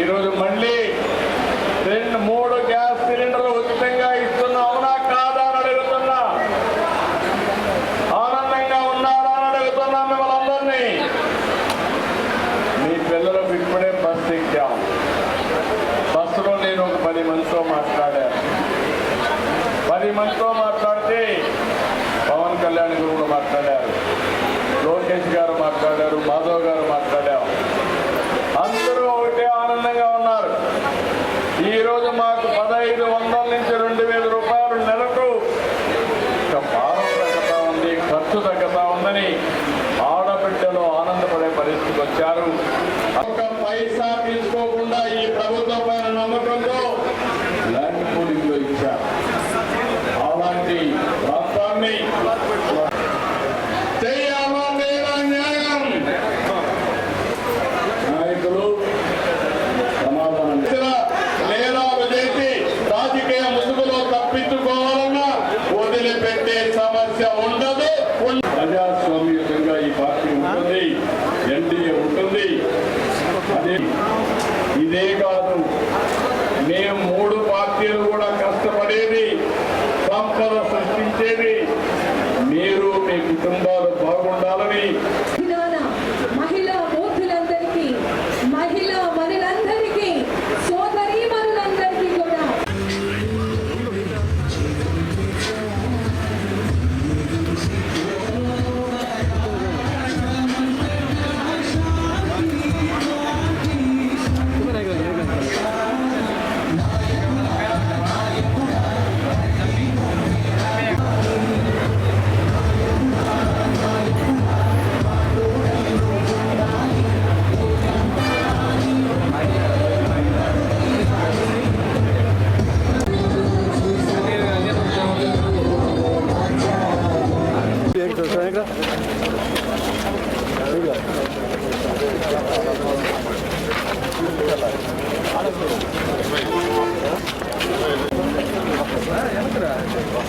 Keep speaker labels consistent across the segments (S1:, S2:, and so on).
S1: ఈరోజు మళ్ళీ రెండు మూడు గ్యాస్ సిలిండర్లు ఉచితంగా ఇస్తున్నా అవునా కాదా అని అడుగుతున్నా. ఆనందంగా ఉన్నారా అని అడుగుతున్నా మిమ్మల్ని అందరినీ. మీ పిల్లలకు ఇప్పుడే బస్సు ఎక్కాం. బస్సులో నేను ఒక పది మందితో మాట్లాడాను. పది మందితో మాట్లాడితే పవన్ కళ్యాణ్ గురువులు మాట్లాడారు. లోకేష్ గారు మాట్లాడారు మాధవ్ గారు మాట్లాడారు.
S2: আওয়ামী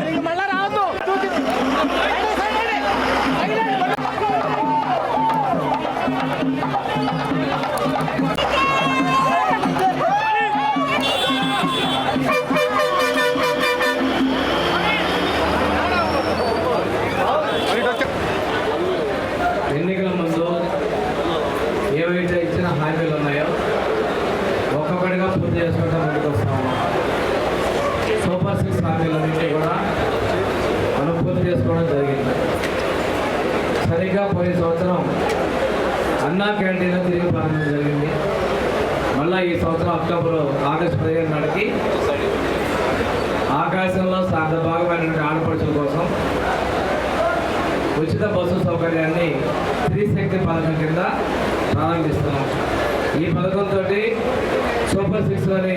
S3: ఎన్నికల హామీలు ఉన్నాయో? ఒక్కొక్కటిగా పూర్తి చేసుకుంటూ ముందుకు వస్తాము సూపర్ సిక్స్ హామీలన్నింటినీ కూడా మనం పూర్తి చేసుకోవడం జరిగింది. సరిగ్గా పోయిన సంవత్సరం అన్నా క్యాంటీన్ తిరిగి ప్రారంభం జరిగింది. మళ్ళీ ఈ సంవత్సరం అక్టోబర్ ఆగస్టు పదిహేను నాటికి ఆకాశంలో సాధ భాగమైనటువంటి ఆడపడుచుల కోసం ఉచిత బస్సు సౌకర్యాన్ని స్త్రీ శక్తి పథకం కింద ప్రారంభిస్తున్నాం ఈ పథకంతో సూపర్ సిక్స్లోని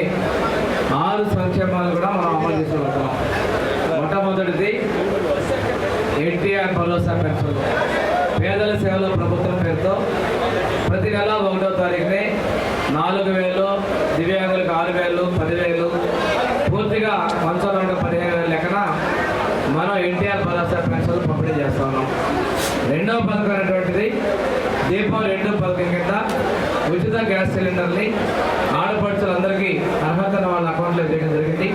S3: ఆరు సంక్షేమాలు కూడా మనం అమలు ఉంటాం మొట్టమొదటిది ఎన్టీఆర్ భరోసా పెన్షన్. పేదల సేవల ప్రభుత్వం పేరుతో ప్రతి నెల ఒకటో తారీఖునే నాలుగు వేలు దివ్యాంగులకు ఆరు వేలు పదివేలు పూర్తిగా పంచాలంటే పదిహేను వేలు లెక్కన మనం ఎన్టీఆర్ భరోసా పెన్షన్లు పంపిణీ చేస్తున్నాం రెండవ పథకం అనేటువంటిది దీపావళి రెండో పథకం కింద ఉచిత గ్యాస్ సిలిండర్ని ఆడపడుచులందరికీ అర్హత వాళ్ళ అకౌంట్లో వేయడం జరిగింది.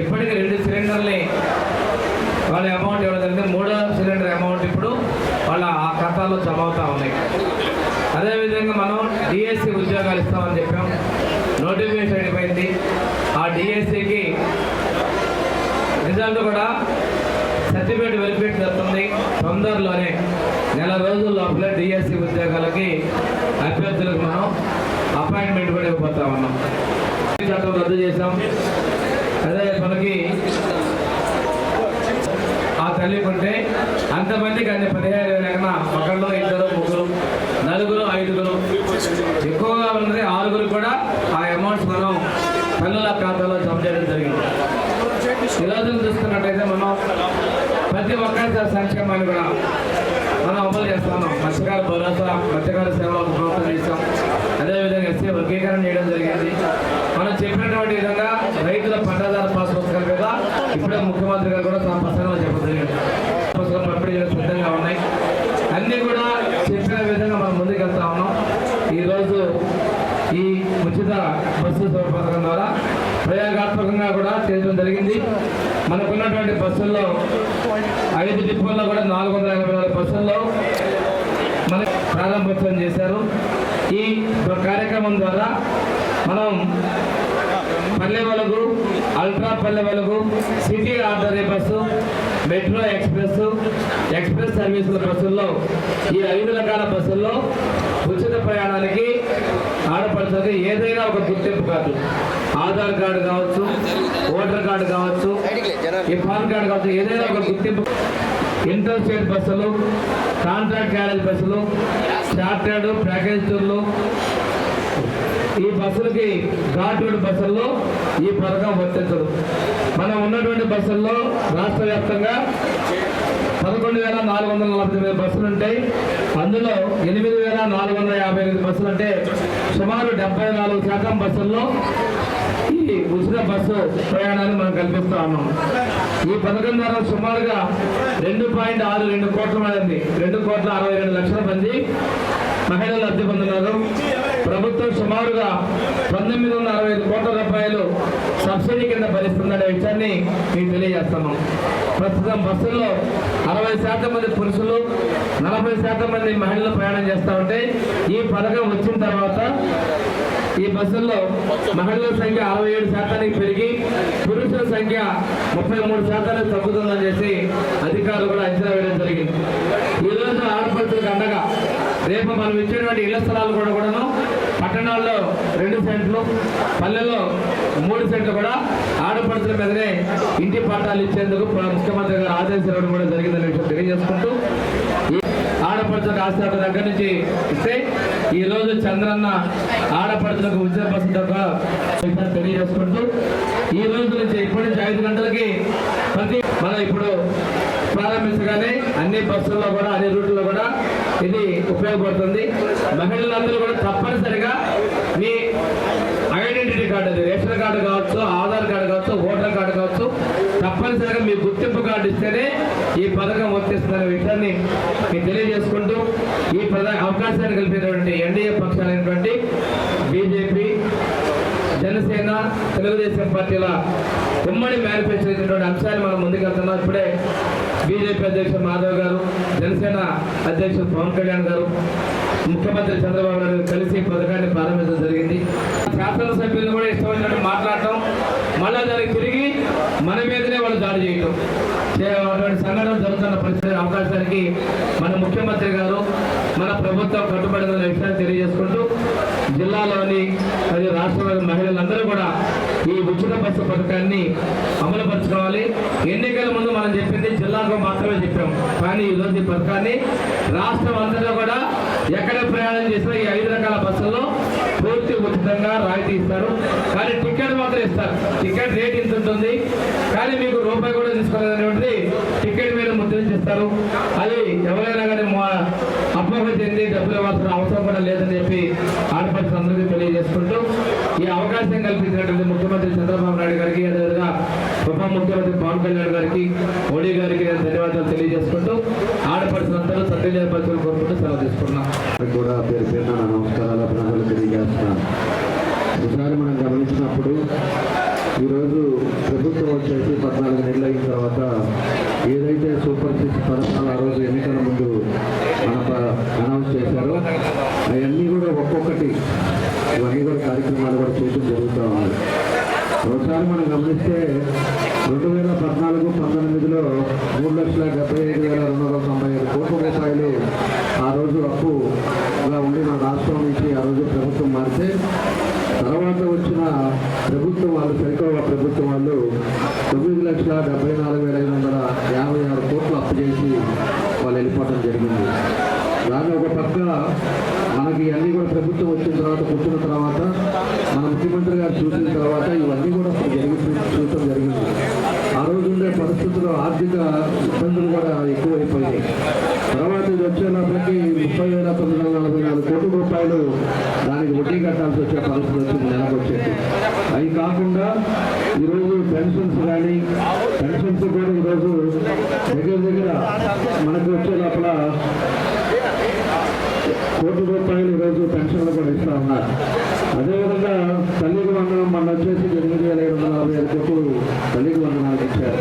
S3: ఇప్పటికీ రెండు సిలిండర్ని వాళ్ళ అమౌంట్ ఇవ్వడం జరిగింది. మూడో సిలిండర్ అమౌంట్ ఇప్పుడు వాళ్ళ ఆ ఖాతాలో జమ అవుతా ఉన్నాయి. అదేవిధంగా మనం డిఎస్సి ఉద్యోగాలు ఇస్తామని చెప్పాం. నోటిఫికేషన్ అయిపోయింది. ఆ డిఎస్సికి రిజల్ట్ కూడా సర్టిఫికేట్ వెరిఫికేట్ జరుగుతుంది. తొందరలోనే నెల రోజుల లోపల డిఎస్సి ఉద్యోగాలకి అభ్యర్థులకు మనం అపాయింట్మెంట్ కూడా ఇవ్వబోతా ఉన్నాం. చట్టం రద్దు చేసాం అదే మనకి ఆ తల్లి కొంటే అంతమందికి అన్ని పదిహేను వేల ఒకళ్ళు ఇద్దరు ముగ్గురు నలుగురు ఐదుగురు. ఎక్కువగా ఉన్నది ఆరుగురు కూడా ఆ అమౌంట్స్ మనం తల్లుల ఖాతాలో జమ చేయడం జరిగింది. ఈరోజు రోజున చూస్తున్నట్టయితే మనం ప్రతి ఒక్కరి సంక్షేమాన్ని కూడా మనం అమలు చేస్తున్నాం మత్స్యకార భరోసా మత్స్యకార సేవలకు ప్రోత్సాహం చేస్తాం. అదేవిధంగా ఎస్సీ వర్గీకరణ చేయడం జరిగింది. మనం చెప్పినటువంటి విధంగా రైతుల పంటదార పాస్ పుస్తకాల మీద ఇప్పుడే ముఖ్యమంత్రి గారు కూడా తమ ప్రసంగంలో చెప్పడం జరిగింది. పుస్తకాలు పంపిణీ సిద్ధంగా ఉన్నాయి అన్నీ కూడా చెప్పిన విధంగా మనం ముందుకు వెళ్తా ఉన్నాం ఈరోజు ఈ ఉచిత బస్సు సేవ పథకం ద్వారా ప్రయోగాత్మకంగా కూడా చేయడం జరిగింది. మనకున్నటువంటి బస్సుల్లో ఐదు డిపోల్లో కూడా నాలుగు వందల ఎనభై నాలుగు బస్సుల్లో మన ప్రారంభోత్సవం చేశారు. ఈ కార్యక్రమం ద్వారా మనం పల్లె Velugu ultra Palle Velugu city ordinary bus metro express express సర్వీసుల బస్సుల్లో ఈ ఐదు రకాల బస్సుల్లో ఆడపడుతుంది ఏదైనా ఒక గుర్తింపు కార్డు ఆధార్ కార్డు కావచ్చు ఓటర్ కార్డు కావచ్చు ఈ పాన్ కార్డు కావచ్చు ఏదైనా ఒక గుర్తింపు. ఇంటర్ స్టేట్ బస్సులు కాంట్రాక్ట్ క్యారేజ్ బస్సులు చార్టర్డ్ ప్యాకేజ్ టూర్లు. ఈ బస్సులకి ఘాట్ రోడ్ బస్సుల్లో ఈ పథకం వర్తించదు. మనం ఉన్నటువంటి బస్సుల్లో రాష్ట్ర వ్యాప్తంగా పదకొండు వేల నాలుగు వందల నలభై తొమ్మిది బస్సులు ఉంటాయి. అందులో ఎనిమిది వేల నాలుగు వందల యాభై ఎనిమిది బస్సులు అంటే సుమారు డెబ్బై నాలుగు శాతం బస్సుల్లో ఈ ఉచిత బస్సు ప్రయాణాన్ని మనం కల్పిస్తా ఉన్నాం. ఈ పథకం ద్వారా సుమారుగా రెండు పాయింట్ ఆరు రెండు కోట్ల మంది రెండు కోట్ల అరవై రెండు లక్షల మంది మహిళలు లబ్ధి పొందుతున్నారు. ప్రభుత్వం సుమారుగా పంతొమ్మిది వందల అరవై ఐదు కోట్ల రూపాయలు సబ్సిడీ కింద భరిస్తుందనే విషయాన్ని మీకు తెలియజేస్తున్నాం. ప్రస్తుతం బస్సుల్లో అరవై శాతం మంది పురుషులు నలభై శాతం మంది మహిళలు ప్రయాణం చేస్తూ ఉంటే ఈ పథకం వచ్చిన తర్వాత ఈ బస్సుల్లో మహిళల సంఖ్య అరవై ఏడు శాతానికి పెరిగి పురుషుల సంఖ్య ముప్పై మూడు శాతానికి తగ్గుతుందని చెప్పి అధికారులు కూడా అంచనా వేయడం జరిగింది. ఈ రోజు ఆడపడుతులకు అండగా రేపు మనం ఇచ్చేటువంటి ఇళ్ళ స్థలాలు కూడా కూడాను మూడు సెంట్లు. పల్లెల్లో మూడు సెంట్లు కూడా ఆడపడుతుల మీదనే ఇంటి పట్టాలు ఇచ్చేందుకు ముఖ్యమంత్రి గారు ఆదేశాలు ఇవ్వడం కూడా జరిగిందనే విషయం తెలియజేసుకుంటూ ఆడపడుతుల ఆడపడుచులకు దగ్గర నుంచి ఇస్తే ఈ రోజు చంద్రన్న ఆడపడుచులకు ఉద్యోగ బస్సు తెలియజేసుకుంటూ ఈ రోజు నుంచి ఇప్పటి నుంచి ఐదు గంటలకి ప్రతి మనం ఇప్పుడు ప్రారంభించగానే అన్ని బస్సుల్లో కూడా అన్ని రూట్లో కూడా ఇది ఉపయోగపడుతుంది. మహిళలందరూ కూడా తప్పనిసరిగా మీ ఐడెంటిటీ కార్డు అది. రేషన్ కార్డు కావచ్చు ఆధార్ కార్డు కావచ్చు ఓటర్ కార్డు కావచ్చు తప్పనిసరిగా మీ గుర్తింపు కార్డు ఇస్తేనే ఈ పథకం వర్తిస్తుందనే విషయాన్ని మీకు తెలియజేసుకుంటూ ఈ పద అవకాశాన్ని కల్పినటువంటి ఎన్డీఏ పక్షాలైనటువంటి బీజేపీ జనసేన తెలుగుదేశం పార్టీల ఉమ్మడి మేనిఫెస్టో ఇచ్చినటువంటి అంశాన్ని మనం ముందుకెళ్తున్నాం ఇప్పుడే బీజేపీ అధ్యక్షుడు మాధవ్ గారు జనసేన అధ్యక్షుడు పవన్ కళ్యాణ్ గారు ముఖ్యమంత్రి చంద్రబాబు నాయుడు గారు కలిసి పథకాన్ని ప్రారంభించడం జరిగింది. శాసనసభ్యులు కూడా ఇష్టమైనటువంటి మళ్ళా దానికి తిరిగి మన మీదనే వాళ్ళు దాడి చేయటం. అటువంటి సంఘటన జరుగుతున్న పరిస్థితి అవకాశానికి మన ముఖ్యమంత్రి గారు మన ప్రభుత్వం కట్టుబడిన విషయాన్ని తెలియజేసుకుంటూ జిల్లాలోని మరియు రాష్ట్రంలోని మహిళలందరూ కూడా ఈ ఉచిత బస్సు పథకాన్ని అమలుపరచుకోవాలి. ఎన్నికల ముందు మనం చెప్పింది జిల్లాకు మాత్రమే చెప్పాం కానీ ఈ ఈ పథకాన్ని రాష్ట్రం అంతటా కూడా ఎక్కడ ప్రయాణం చేసినా ఈ ఐదు రకాల బస్సుల్లో పూర్తి ఉచితంగా రాయితీ ఇస్తారు. కానీ టికెట్ మాత్రం ఇస్తారు. టికెట్ రేట్ ఇంత ఉంటుంది. కానీ మీకు రూపాయి కూడా తీసుకోలేదనేటువంటిది టికెట్ మీద ముద్రించిస్తారు. అది ఎవరైనా కానీ మా- అపోహ చెంది డబ్బులు ఇవ్వాల్సిన అవసరం కూడా లేదని చెప్పి ఆడపడి అందరికీ తెలియజేసుకుంటూ ఈ అవకాశం కల్పించినటువంటి ముఖ్యమంత్రి చంద్రబాబు నాయుడు గారికి అదేవిధంగా ఉప ముఖ్యమంత్రి పవన్ కళ్యాణ్ గారికి మోడీ గారికి నేను ధన్యవాదాలు తెలియజేసుకుంటూ ఆడపడుచులందరూ సత్య పరిస్థితులు కోరుకుంటూ సెలవు తీసుకున్నాం
S4: కూడా పేరు చేస్తున్నాను ఒకసారి మనం గమనించినప్పుడు ఈరోజు ప్రభుత్వం వచ్చేసి పద్నాలుగు నెలలు అయిన తర్వాత ఏదైతే సూపర్ సిక్స్ పథకాలు ఆ రోజు ఎన్నికల ముందు మన అనౌన్స్ చేశారో అవన్నీ కూడా ఒక్కొక్కటి ఇవన్నీ కూడా కార్యక్రమాలు కూడా చేయడం జరుగుతూ ఉంది ఒకసారి మనం గమనిస్తే రెండు వేల పద్నాలుగు పంతొమ్మిదిలో మూడు లక్షల డెబ్బై ఐదు వేల రెండు వందల తొంభై ఐదు కోట్ల రూపాయలు డెబ్బై నాలుగు వేల ఐదు వందల యాభై ఆరు కోట్లు అప్పు చేసి వాళ్ళు వెళ్ళిపోవడం జరిగింది. దాన్ని ఒక పక్క మనకి అన్నీ కూడా ప్రభుత్వం వచ్చిన తర్వాత కూర్చున్న తర్వాత మన ముఖ్యమంత్రి గారు చూసిన తర్వాత ఇవన్నీ కూడా జరిగి చూడటం జరిగింది. ఆ రోజు ఉండే పరిస్థితుల్లో ఆర్థిక ఇబ్బందులు కూడా ఎక్కువైపోయాయి తర్వాత ఇది వచ్చేటప్పటికి ముప్పై వేల తొమ్మిది వందల నలభై నాలుగు కోట్ల రూపాయలు దానికి వడ్డీ కట్టాల్సి వచ్చే పరిస్థితి వచ్చింది నెలకు అవి కాకుండా పెన్షన్స్ కానీ పెన్షన్స్ కూడా ఈరోజు దగ్గర దగ్గర మనకు వచ్చే లోపల కోటి రూపాయలు ఈరోజు పెన్షన్లు కూడా ఇస్తా ఉన్నారు. అదేవిధంగా తల్లికి వందనం మన వచ్చేసి ఎనిమిది వేల ఐదు వందల నలభై ఐదు కోట్లు తల్లికి వందనాలు ఇచ్చారు.